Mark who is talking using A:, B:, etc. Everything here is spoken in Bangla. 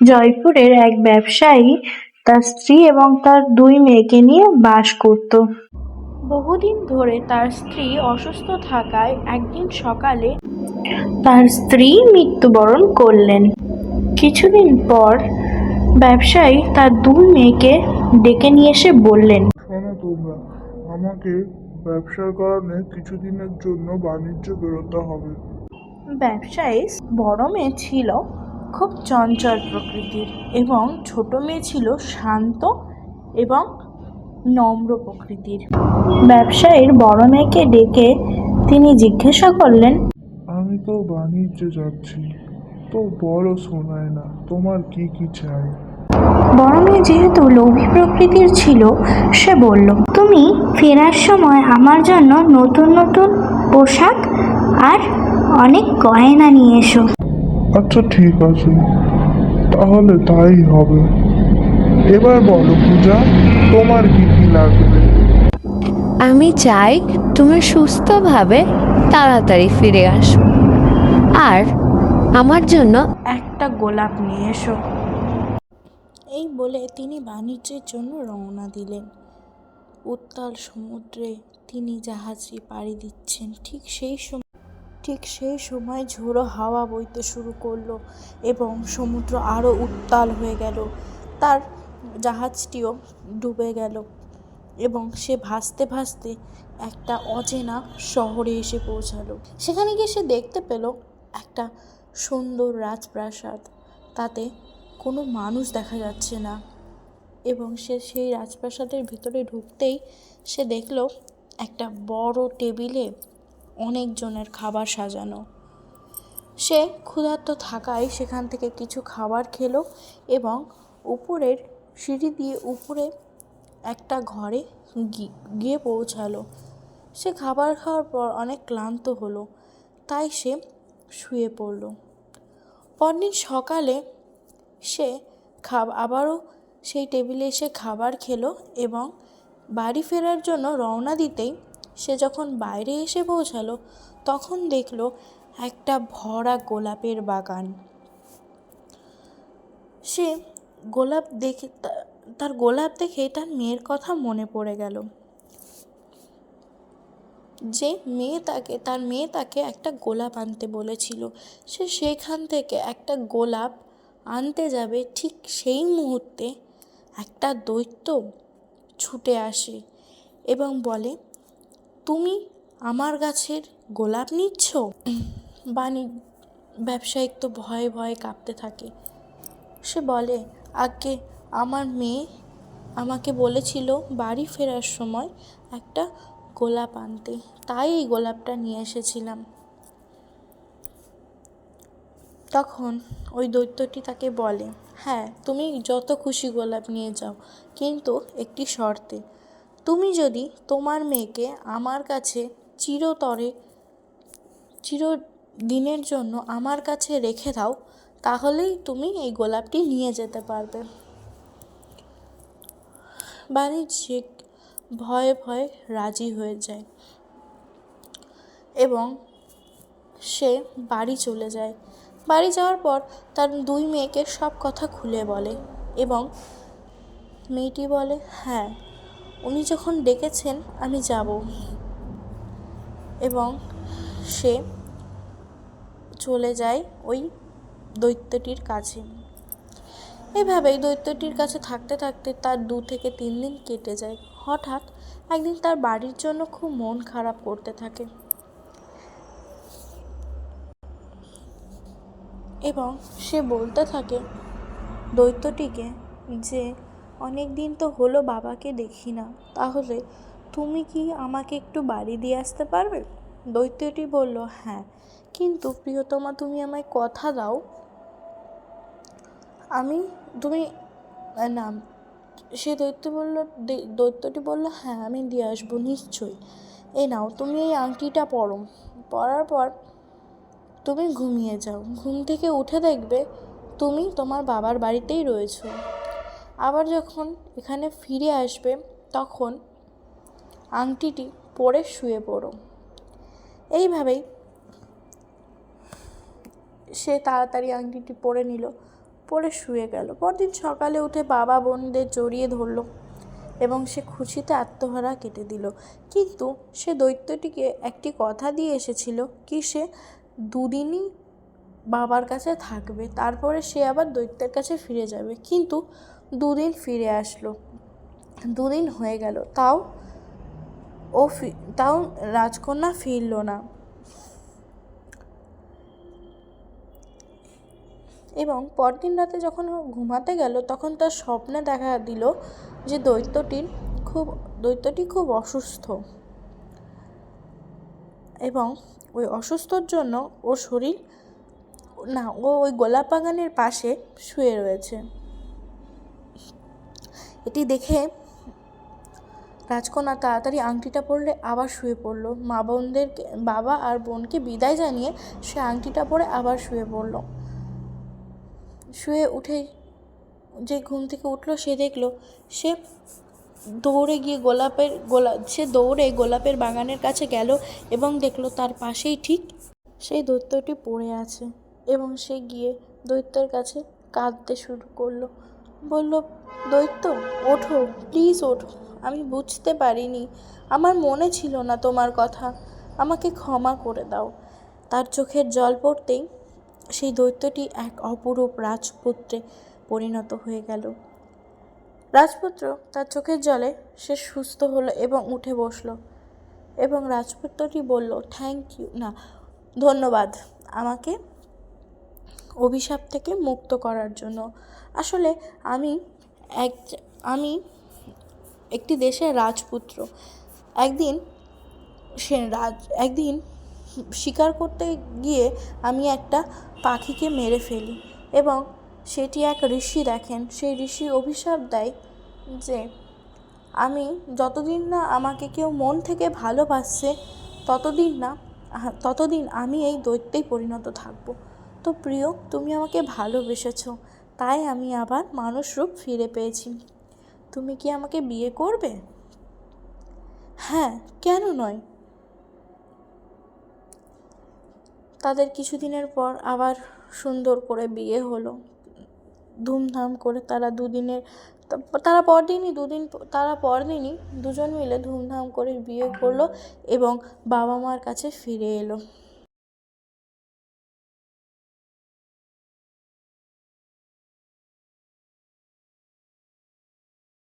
A: জয়পুরের এক ব্যবসায়ী তার স্ত্রী এবং তার দুই মেয়েকে নিয়ে বাস করত। বহুদিন ধরে তার স্ত্রী অসুস্থ থাকায় একদিন সকালে তার স্ত্রী মৃত্যুবরণ করলেন। কিছুদিন পর ব্যবসায়ী তার দুই মেয়েকে ডেকে নিয়ে এসে বললেন
B: শোনো তোমরা আমাকে ব্যবসার কারণে কিছুদিনের জন্য বাণিজ্য বেরোতে হবে।
A: ব্যবসায়ী বড় মেয়ে ছিল খুব চঞ্চল প্রকৃতির এবং ছোট মেয়ে ছিল শান্ত এবং নম্র প্রকৃতির। ব্যবসায়ীর বড় মেয়েকে ডেকে তিনি জিজ্ঞাসা করলেন
B: আমি তো বাণিজ্যে যাচ্ছি তো বলো শোনায় না তোমার কি কি চাই?
A: বড় মেয়ে যেহেতু লোভী প্রকৃতির ছিল সে বলল তুমি ফেরার সময় আমার জন্য নতুন নতুন পোশাক আর অনেক গয়না নিয়ে এসো।
B: আচ্ছা ঠিক আছে। তাহলে তাই হবে। এবার বলো পূজা তোমার কি কি লাগবে?
C: আমি চাই তুমি সুস্থভাবে তাড়াতাড়ি ফিরে আসো। আর আমার জন্য
A: একটা গোলাপ নিয়ে এসো। এই বলে তিনি বাণিজ্যের জন্য রওনা দিলেন। উত্তাল সমুদ্রে তিনি জাহাজটি পাড়ি দিচ্ছেন। ঠিক সেই সময় ঠিক সেই সময় ঝোড়ো হাওয়া বইতে শুরু করল এবং সমুদ্র আরও উত্তাল হয়ে গেল। তার জাহাজটিও ডুবে গেল এবং সে ভাসতে ভাসতে একটা অচেনা শহরে এসে পৌঁছালো। সেখানে গিয়ে সে দেখতে পেল একটা সুন্দর রাজপ্রাসাদ। তাতে কোনো মানুষ দেখা যাচ্ছে না এবং সে সেই রাজপ্রাসাদের ভিতরে ঢুকতেই সে দেখল একটা বড় টেবিলে অনেকজনের খাবার সাজানো। সে ক্ষুধার্ত থাকায় সেখান থেকে কিছু খাবার খেলো এবং উপরের সিঁড়ি দিয়ে উপরে একটা ঘরে গিয়ে পৌঁছালো। সে খাবার খাওয়ার পর অনেক ক্লান্ত হলো, তাই সে শুয়ে পড়ল। পরদিন সকালে সে খাব, আবারও সেই টেবিলে এসে খাবার খেলো এবং বাড়ি ফেরার জন্য রওনা দিতেই সে যখন বাইরে এসে পৌঁছালো, তখন দেখল একটা ভরা গোলাপের বাগান। সে গোলাপ দেখে তার গোলাপ দেখে তার মেয়ের কথা মনে পড়ে গেল। যে মেয়ে তাকে, তার মেয়ে তাকে একটা গোলাপ আনতে বলেছিল। সে সেখান থেকে একটা গোলাপ আনতে যাবে, ঠিক সেই মুহূর্তে একটা দৈত্য ছুটে আসে এবং বলে তুমি আমার গাছের গোলাপ নিচ্ছ? বাণী ব্যবসায়িক তো ভয়ে ভয়ে কাঁপতে থাকে। সে বলে, আগে আমার মেয়ে আমাকে বলেছিল বাড়ি ফেরার সময় একটা গোলাপ আনতে। তাই এই গোলাপটা নিয়ে এসেছিলাম। তখন ওই দৈত্যটি তাকে বলে হ্যাঁ তুমি যত খুশি গোলাপ নিয়ে যাও, কিন্তু একটি শর্তে। তুমি যদি তোমার মেয়েকে আমার কাছে চিরতরে, চিরদিনের জন্য আমার কাছে রেখে দাও, তাহলেই তুমি এই গোলাপটি নিয়ে যেতে পারবে। বাণিজ্যিক ভয়ে ভয়ে রাজি হয়ে যায় এবং সে বাড়ি চলে যায়। বাড়ি যাওয়ার পর তার দুই মেয়েকে সব কথা খুলে বলে এবং মেয়েটি বলে হ্যাঁ উনি যখন ডেকেছেন, আমি যাব। এবং সে চলে যায় ওই দৈত্যটির কাছে। এভাবেই দৈত্যটির কাছে থাকতে থাকতে তার দু থেকে তিন দিন কেটে যায়। হঠাৎ একদিন তার বাড়ির জন্য খুব মন খারাপ করতে থাকে। এবং সে বলতে থাকে দৈত্যটিকে যে অনেক দিন তো হলো বাবাকে দেখি না। তাহলে তুমি কি আমাকে একটু বাড়ি দিয়ে আসতে পারবে? দৈত্যটি বলল হ্যাঁ। কিন্তু প্রিয়তমা, তুমি আমায় কথা দাও। আমি, তুমি না। সে দৈত্য বলল দৈত্যটি বলল হ্যাঁ আমি দিয়ে আসব, নিশ্চয়ই। এ নাও, তুমি এই আংটিটা পরো। পরার পর তুমি ঘুমিয়ে যাও। ঘুম থেকে উঠে দেখবে তুমি তোমার বাবার বাড়িতেই রয়েছো। আবার যখন এখানে ফিরে আসবে, তখন আংটিটি পরে শুয়ে পড়ো। এইভাবেই সে তাড়াতাড়ি আংটিটি পরে নিল, পরে শুয়ে গেল। পরদিন সকালে উঠে বাবা বোনদের জড়িয়ে ধরলো এবং সে খুশিতে আত্মহারা কেটে দিল। কিন্তু সে দৈত্যটিকে একটি কথা দিয়ে এসেছিল কি সে দুদিনই বাবার কাছে থাকবে, তারপরে সে আবার দৈত্যের কাছে ফিরে যাবে। কিন্তু দুদিন ফিরে আসলো। দুদিন হয়ে গেল। তাও ও তাও রাজকন্যা ফিরল না। এবং পরদিন রাতে যখন ও ঘুমাতে গেল, তখন তার স্বপ্নে দেখা দিল যে দৈত্যটির খুব, দৈত্যটি খুব অসুস্থ। এবং ওই অসুস্থর জন্য ওর শরীর, না, ও ওই গোলাপ বাগানের পাশে শুয়ে রয়েছে। এটি দেখে রাজকন্যা তাড়াতাড়ি আংটিটা পরলে আবার শুয়ে পড়ল। মা বোনদেরকে বাবা আর বোনকে বিদায় জানিয়ে সে আংটিটা পরে আবার শুয়ে পড়ল। শুয়ে উঠে যে ঘুম থেকে উঠল, সে দেখল সে দৌড়ে গিয়ে গোলাপের গোলা, সে দৌড়ে গোলাপের বাগানের কাছে গেল এবং দেখল তার পাশেই ঠিক সেই দৈত্যটি পড়ে আছে এবং সে গিয়ে দৈত্যের কাছে কাঁদতে শুরু করল। বলল দৈত্য ওঠো প্লিজ ওঠো। আমি বুঝতে পারিনি। আমার মনে ছিল না তোমার কথা। আমাকে ক্ষমা করে দাও। তার চোখের জল পড়তেই সেই দৈত্যটি এক অপরূপ রাজপুত্রে পরিণত হয়ে গেল। রাজপুত্র তার চোখের জলে সে সুস্থ হলো এবং উঠে বসল। এবং রাজপুত্রটি বলল থ্যাংক ইউ না, ধন্যবাদ। আমাকে অভিশাপ থেকে মুক্ত করার জন্য। আসলে আমি এক, আমি একটি দেশের রাজপুত্র। একদিন সে রাজ, একদিন শিকার করতে গিয়ে আমি একটা পাখিকে মেরে ফেলি এবং সেটি এক ঋষি দেখেন। সেই ঋষি অভিশাপ দেয় যে, আমি যতদিন না আমাকে কেউ মন থেকে ভালোবাসছে, ততদিন না ততদিন আমি এই দৈত্যেই পরিণত থাকব। তো প্রিয় তুমি আমাকে ভালোবেসেছো, তাই আমি আবার মানুষ রূপ ফিরে পেয়েছি। তুমি কি আমাকে বিয়ে করবে? হ্যাঁ কেন নয়। তাদের কিছুদিনের পর আবার সুন্দর করে বিয়ে হলো। ধুমধাম করে তারা দুদিনের, তারা পরদিনই, দুদিন, তারা পরদিনই দুজন মিলে ধুমধাম করে বিয়ে করল এবং বাবা মার কাছে ফিরে এলো।